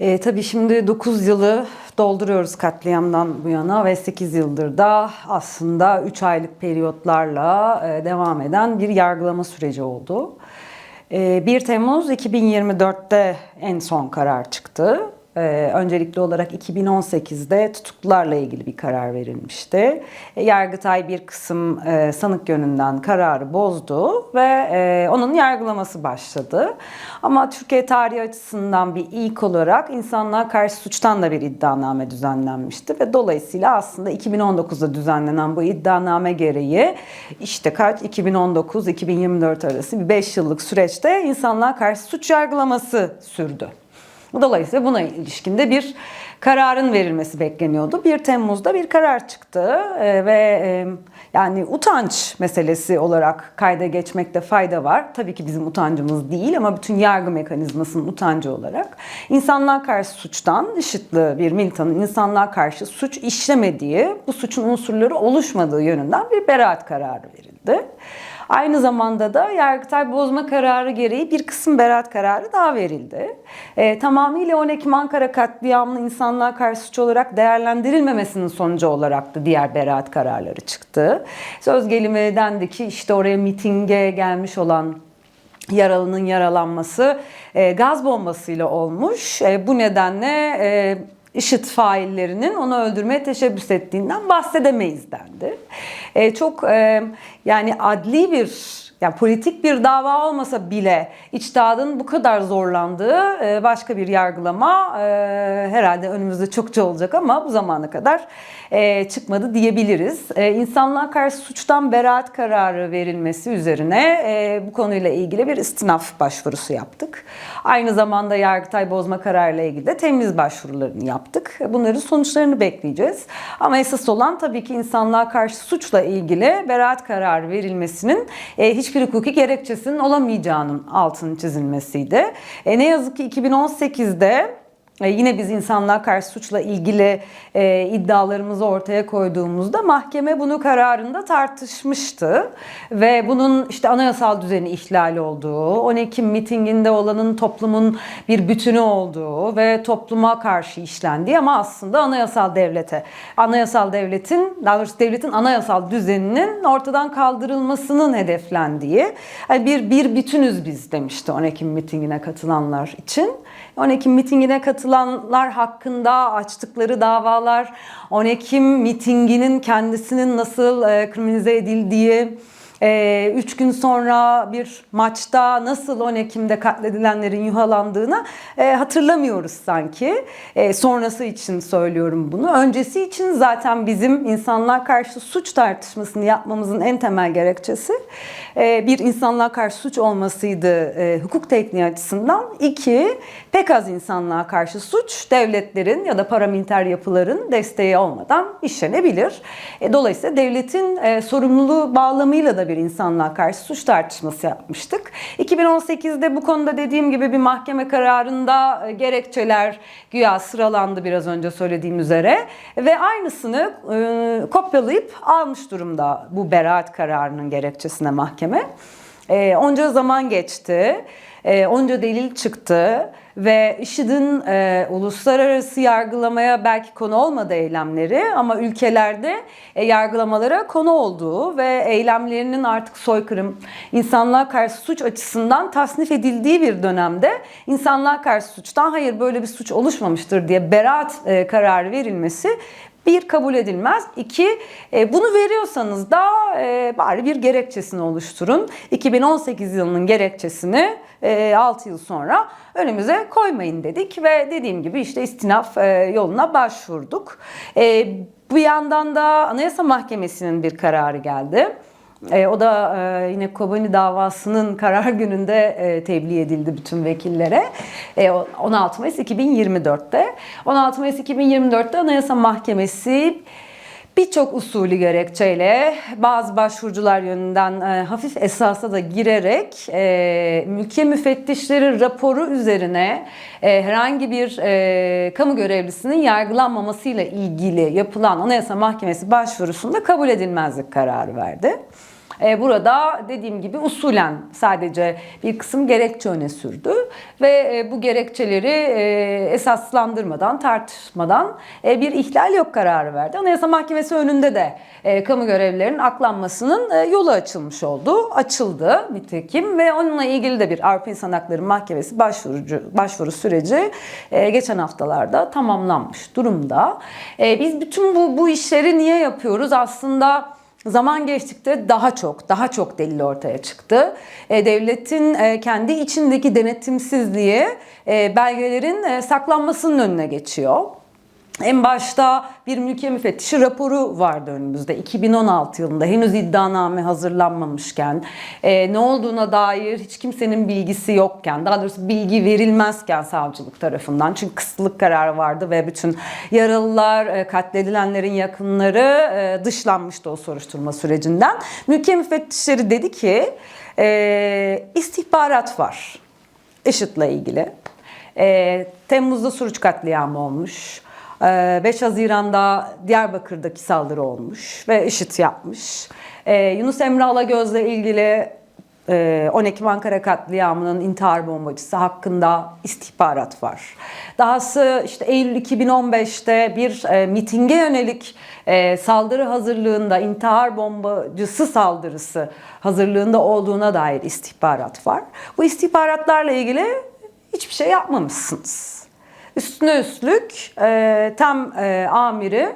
E, tabii şimdi 9 yılı dolduruyoruz katliamdan bu yana ve 8 yıldır da aslında 3 aylık periyotlarla e, devam eden bir yargılama süreci oldu. E, 1 Temmuz 2024'te en son karar çıktı. Ee, öncelikli olarak 2018'de tutuklularla ilgili bir karar verilmişti. E, Yargıtay bir kısım e, sanık yönünden kararı bozdu ve e, onun yargılaması başladı. Ama Türkiye tarihi açısından bir ilk olarak insanlığa karşı suçtan da bir iddianame düzenlenmişti ve dolayısıyla aslında 2019'da düzenlenen bu iddianame gereği işte kaç 2019-2024 arası bir 5 yıllık süreçte insanlığa karşı suç yargılaması sürdü. Dolayısıyla buna ilişkinde bir kararın verilmesi bekleniyordu. 1 Temmuz'da bir karar çıktı e, ve e, yani utanç meselesi olarak kayda geçmekte fayda var. Tabii ki bizim utancımız değil ama bütün yargı mekanizmasının utancı olarak insanlığa karşı suçtan IŞİD'li bir militanın insanlığa karşı suç işlemediği, bu suçun unsurları oluşmadığı yönünden bir beraat kararı verildi. Aynı zamanda da Yargıtay bozma kararı gereği bir kısım beraat kararı daha verildi. E, tamamıyla 10 Ekim Ankara katliamını insanlığa karşı suç olarak değerlendirilmemesinin sonucu olarak da diğer beraat kararları çıktı. Söz gelimi dendi ki işte oraya mitinge gelmiş olan yaralının yaralanması e, gaz bombasıyla olmuş. E, bu nedenle e, IŞİD faillerinin onu öldürmeye teşebbüs ettiğinden bahsedemeyiz dendi. E, çok e, yani adli bir yani politik bir dava olmasa bile içtihadın bu kadar zorlandığı e, başka bir yargılama e, herhalde önümüzde çokça olacak ama bu zamana kadar e, çıkmadı diyebiliriz. İnsanlığa karşı suçtan beraat kararı verilmesi üzerine bu konuyla ilgili bir istinaf başvurusu yaptık. Aynı zamanda Yargıtay bozma kararıyla ilgili de temiz başvurularını yaptık. Bunların sonuçlarını bekleyeceğiz. Ama esas olan tabii ki insanlığa karşı suçla ilgili beraat kararı verilmesinin hiç hiçbir hukuki gerekçesinin olamayacağının altının çizilmesiydi. E, ne yazık ki 2018'de e, yine biz insanlığa karşı suçla ilgili e, iddialarımızı ortaya koyduğumuzda mahkeme bunu kararında tartışmıştı ve bunun işte anayasal düzeni ihlal olduğu, 10 Ekim mitinginde olanın toplumun bir bütünü olduğu ve topluma karşı işlendiği ama aslında anayasal devlete, anayasal devletin, daha doğrusu devletin anayasal düzeninin ortadan kaldırılmasının hedeflendiği yani bir bir bütünüz biz demişti 10 Ekim mitingine katılanlar için. 10 Ekim mitingine katılanlar hakkında açtıkları davalar, 10 Ekim mitinginin kendisinin nasıl e, kriminalize edildiği, e, üç gün sonra bir maçta nasıl 10 Ekim'de katledilenlerin yuhalandığını e, hatırlamıyoruz sanki. E, sonrası için söylüyorum bunu. Öncesi için zaten bizim insanlığa karşı suç tartışmasını yapmamızın en temel gerekçesi e, bir insanlığa karşı suç olmasıydı e, hukuk tekniği açısından. İki, pek az insanlığa karşı suç devletlerin ya da paramiliter yapıların desteği olmadan işlenebilir. E, dolayısıyla devletin e, sorumluluğu bağlamıyla da bir insanlığa karşı suç tartışması yapmıştık. 2018'de bu konuda dediğim gibi bir mahkeme kararında e, gerekçeler güya sıralandı biraz önce söylediğim üzere ve aynısını e, kopyalayıp almış durumda bu beraat kararının gerekçesine mahkeme. E, onca zaman geçti. E, onca delil çıktı ve IŞİD'in e, uluslararası yargılamaya belki konu olmadı eylemleri ama ülkelerde e, yargılamalara konu olduğu ve eylemlerinin artık soykırım, insanlığa karşı suç açısından tasnif edildiği bir dönemde insanlığa karşı suçtan hayır böyle bir suç oluşmamıştır diye beraat e, kararı verilmesi bir kabul edilmez. İki e, bunu veriyorsanız da e, bari bir gerekçesini oluşturun. 2018 yılının gerekçesini e, 6 yıl sonra önümüze koymayın dedik ve dediğim gibi işte istinaf e, yoluna başvurduk. E, bu yandan da Anayasa Mahkemesi'nin bir kararı geldi. E, o da e, yine Kobani davasının karar gününde e, tebliğ edildi bütün vekillere. E, 16 Mayıs 2024'te. 16 Mayıs 2024'te Anayasa Mahkemesi birçok usulü gerekçeyle bazı başvurucular yönünden e, hafif esasa da girerek e, mülkiye müfettişleri raporu üzerine e, herhangi bir e, kamu görevlisinin yargılanmamasıyla ilgili yapılan Anayasa Mahkemesi başvurusunda kabul edilmezlik kararı verdi. E, burada dediğim gibi usulen sadece bir kısım gerekçe öne sürdü ve e, bu gerekçeleri e, esaslandırmadan, tartışmadan bir ihlal yok kararı verdi. Anayasa Mahkemesi önünde de kamu görevlilerinin aklanmasının yolu açılmış oldu. Açıldı nitekim ve onunla ilgili de bir Avrupa İnsan Hakları Mahkemesi başvurucu başvuru süreci geçen haftalarda tamamlanmış durumda. Biz bütün bu bu işleri niye yapıyoruz? Aslında Zaman geçtikçe daha çok, daha çok delil ortaya çıktı. E, devletin e, kendi içindeki denetimsizliği e, belgelerin saklanmasının önüne geçiyor. En başta bir mülkiye müfettişi raporu vardı önümüzde 2016 yılında henüz iddianame hazırlanmamışken e, ne olduğuna dair hiç kimsenin bilgisi yokken daha doğrusu bilgi verilmezken savcılık tarafından çünkü kısıtlık kararı vardı ve bütün yaralılar e, katledilenlerin yakınları e, dışlanmıştı o soruşturma sürecinden. Mülkiye müfettişleri dedi ki e, istihbarat var IŞİD'le ilgili. E, Temmuz'da Suruç katliamı olmuş. Ee, 5 Haziran'da Diyarbakır'daki saldırı olmuş ve IŞİD yapmış. Ee, Yunus Emre Alagöz'le ilgili e, 10 Ekim Ankara katliamının intihar bombacısı hakkında istihbarat var. Dahası işte Eylül 2015'te bir e, mitinge yönelik e, saldırı hazırlığında intihar bombacısı saldırısı hazırlığında olduğuna dair istihbarat var. Bu istihbaratlarla ilgili hiçbir şey yapmamışsınız. Üstüne üstlük e, tam e, amiri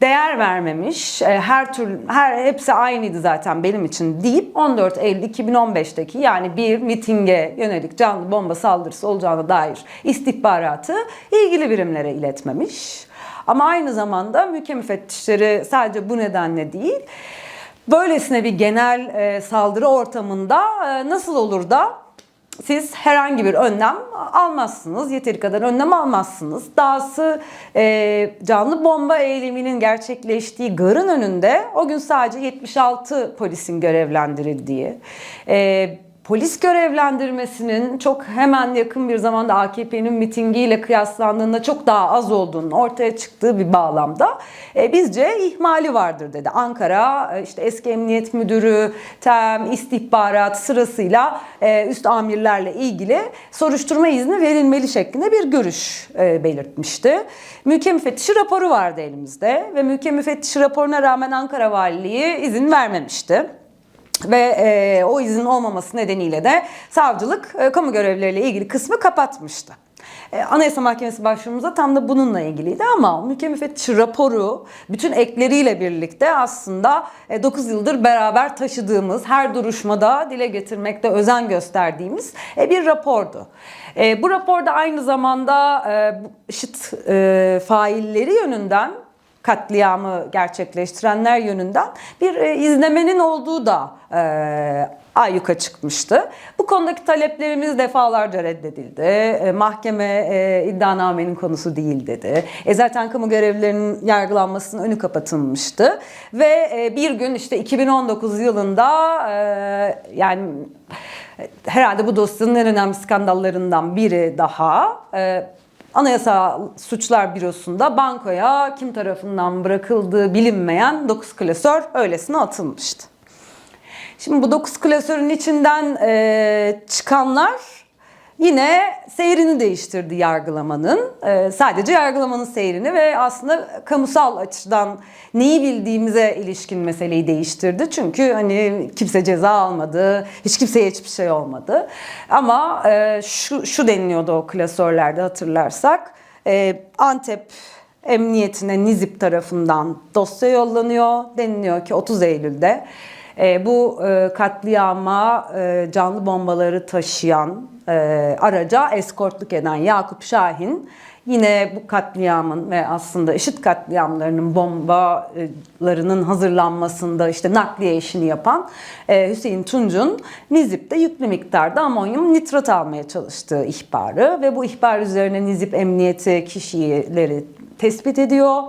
değer vermemiş. E, her türlü her hepsi aynıydı zaten benim için deyip 14 Eylül 2015'teki yani bir mitinge yönelik canlı bomba saldırısı olacağına dair istihbaratı ilgili birimlere iletmemiş. Ama aynı zamanda mülkiye müfettişleri sadece bu nedenle değil böylesine bir genel e, saldırı ortamında e, nasıl olur da siz herhangi bir önlem almazsınız. Yeteri kadar önlem almazsınız. Dahası e, canlı bomba eyleminin gerçekleştiği garın önünde o gün sadece 76 polisin görevlendirildiği, e, polis görevlendirmesinin çok hemen yakın bir zamanda AKP'nin mitingiyle kıyaslandığında çok daha az olduğunun ortaya çıktığı bir bağlamda e, bizce ihmali vardır dedi. Ankara e, işte eski emniyet müdürü, TEM, istihbarat sırasıyla e, üst amirlerle ilgili soruşturma izni verilmeli şeklinde bir görüş e, belirtmişti. Mülkiye müfettişi raporu vardı elimizde ve mülkiye müfettişi raporuna rağmen Ankara Valiliği izin vermemişti. Ve e, o izin olmaması nedeniyle de savcılık e, kamu görevlileriyle ilgili kısmı kapatmıştı. E, Anayasa Mahkemesi başvurumuzda tam da bununla ilgiliydi ama mülkiye müfettişi raporu bütün ekleriyle birlikte aslında e, 9 yıldır beraber taşıdığımız, her duruşmada dile getirmekte özen gösterdiğimiz e, bir rapordu. E, bu raporda aynı zamanda e, IŞİD e, failleri yönünden katliamı gerçekleştirenler yönünden bir e, izlemenin olduğu da e, ayyuka çıkmıştı. Bu konudaki taleplerimiz defalarca reddedildi. E, mahkeme e, iddianamenin konusu değil dedi. E, zaten kamu görevlilerinin yargılanmasının önü kapatılmıştı. Ve e, bir gün işte 2019 yılında e, yani e, herhalde bu dosyanın en önemli skandallarından biri daha... E, Anayasa Suçlar Bürosu'nda bankoya kim tarafından bırakıldığı bilinmeyen 9 klasör öylesine atılmıştı. Şimdi bu 9 klasörün içinden e, çıkanlar yine seyrini değiştirdi yargılamanın. E, sadece yargılamanın seyrini ve aslında kamusal açıdan neyi bildiğimize ilişkin meseleyi değiştirdi. Çünkü hani kimse ceza almadı, hiç kimseye hiçbir şey olmadı. Ama e, şu, şu deniliyordu o klasörlerde hatırlarsak. E, Antep Emniyetine Nizip tarafından dosya yollanıyor. Deniliyor ki 30 Eylül'de bu e, katliama e, canlı bombaları taşıyan e, araca eskortluk eden Yakup Şahin yine bu katliamın ve aslında IŞİD katliamlarının bombalarının hazırlanmasında işte nakliye işini yapan Hüseyin Tunç'un Nizip'te yüklü miktarda amonyum nitrat almaya çalıştığı ihbarı ve bu ihbar üzerine Nizip Emniyeti kişileri tespit ediyor.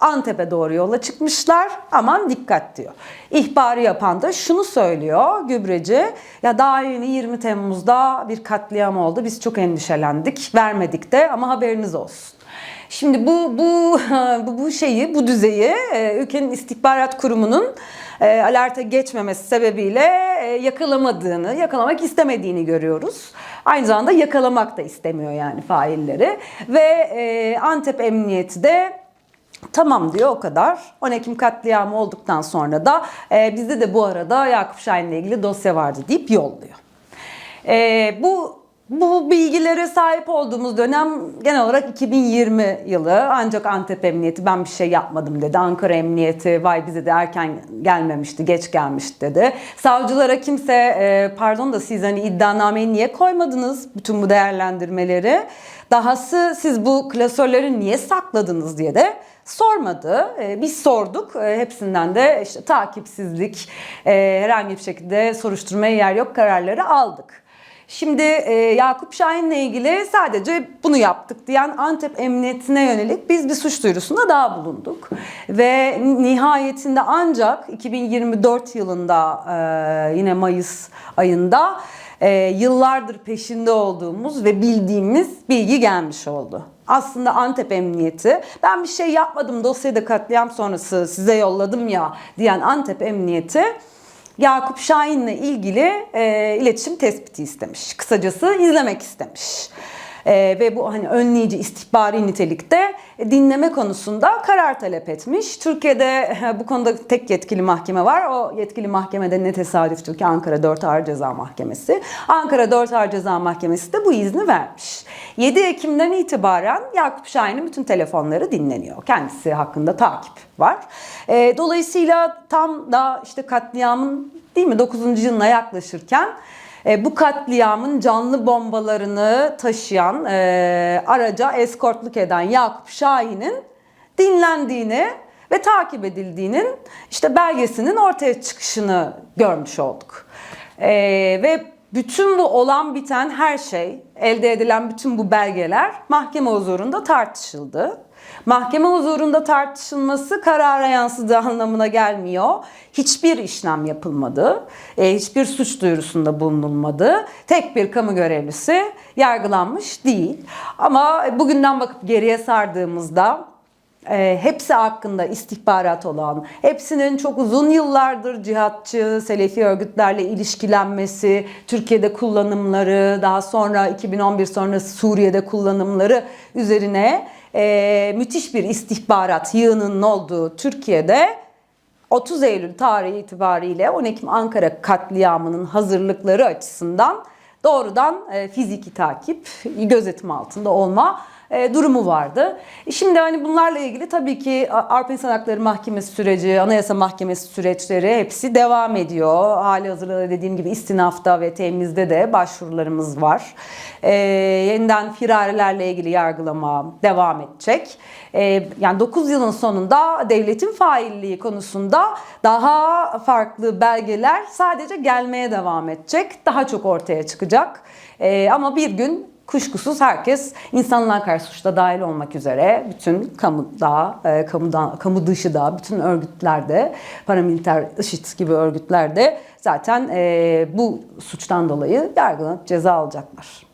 Antep'e doğru yola çıkmışlar. Aman dikkat diyor. İhbarı yapan da şunu söylüyor gübreci. Ya daha yeni 20 Temmuz'da bir katliam oldu. Biz çok endişelendik. Vermedik de ama haberiniz olsun. Şimdi bu bu bu, şeyi, bu düzeyi e, ülkenin istihbarat kurumunun e, alerte geçmemesi sebebiyle e, yakalamadığını, yakalamak istemediğini görüyoruz. Aynı zamanda yakalamak da istemiyor yani failleri. Ve e, Antep Emniyeti de Tamam diyor o kadar. 10 Ekim katliamı olduktan sonra da e, bizde de bu arada Yakup Şahin'le ilgili dosya vardı deyip yolluyor. E, bu bu bilgilere sahip olduğumuz dönem genel olarak 2020 yılı. Ancak Antep Emniyeti ben bir şey yapmadım dedi. Ankara Emniyeti vay bize de erken gelmemişti, geç gelmiş dedi. Savcılara kimse e, pardon da siz hani iddianameyi niye koymadınız bütün bu değerlendirmeleri? Dahası siz bu klasörleri niye sakladınız diye de sormadı. E, biz sorduk. E, hepsinden de işte takipsizlik, e, herhangi bir şekilde soruşturmaya yer yok kararları aldık. Şimdi e, Yakup Şahin'le ilgili sadece bunu yaptık diyen Antep Emniyetine yönelik biz bir suç duyurusunda daha bulunduk. Ve nihayetinde ancak 2024 yılında e, yine Mayıs ayında e, yıllardır peşinde olduğumuz ve bildiğimiz bilgi gelmiş oldu. Aslında Antep Emniyeti ben bir şey yapmadım dosyayı da katliam sonrası size yolladım ya diyen Antep Emniyeti Yakup Şahin'le ilgili e, iletişim tespiti istemiş. Kısacası izlemek istemiş. E, ve bu hani önleyici istihbari nitelikte dinleme konusunda karar talep etmiş. Türkiye'de bu konuda tek yetkili mahkeme var. O yetkili mahkemede ne tesadüftür ki Ankara 4 Ağır Ceza Mahkemesi. Ankara 4 Ağır Ceza Mahkemesi de bu izni vermiş. 7 Ekim'den itibaren Yakup Şahin'in bütün telefonları dinleniyor. Kendisi hakkında takip var. E, dolayısıyla tam da işte katliamın değil mi 9. yılına yaklaşırken e, bu katliamın canlı bombalarını taşıyan e, araca eskortluk eden Yakup Şahin'in dinlendiğini ve takip edildiğinin işte belgesinin ortaya çıkışını görmüş olduk. E, ve bütün bu olan biten her şey, elde edilen bütün bu belgeler mahkeme huzurunda tartışıldı. Mahkeme huzurunda tartışılması karara yansıdığı anlamına gelmiyor. Hiçbir işlem yapılmadı. E, hiçbir suç duyurusunda bulunulmadı. Tek bir kamu görevlisi yargılanmış değil. Ama bugünden bakıp geriye sardığımızda e, hepsi hakkında istihbarat olan, hepsinin çok uzun yıllardır cihatçı, selefi örgütlerle ilişkilenmesi, Türkiye'de kullanımları, daha sonra 2011 sonrası Suriye'de kullanımları üzerine e, müthiş bir istihbarat yığınının olduğu Türkiye'de 30 Eylül tarihi itibariyle 10 Ekim Ankara katliamının hazırlıkları açısından doğrudan e, fiziki takip, gözetim altında olma e, durumu vardı. Şimdi hani bunlarla ilgili tabii ki Avrupa İnsan Hakları Mahkemesi süreci, Anayasa Mahkemesi süreçleri hepsi devam ediyor. Hali hazırda dediğim gibi istinafta ve temizde de başvurularımız var. E, yeniden firarelerle ilgili yargılama devam edecek. E, yani 9 yılın sonunda devletin failliği konusunda daha farklı belgeler sadece gelmeye devam edecek. Daha çok ortaya çıkacak. E, ama bir gün kuşkusuz herkes insanlığa karşı suçta dahil olmak üzere bütün kamuda, e, kamuda, kamu dışı da, bütün örgütlerde, paramiliter IŞİD gibi örgütlerde zaten e, bu suçtan dolayı yargılanıp ceza alacaklar.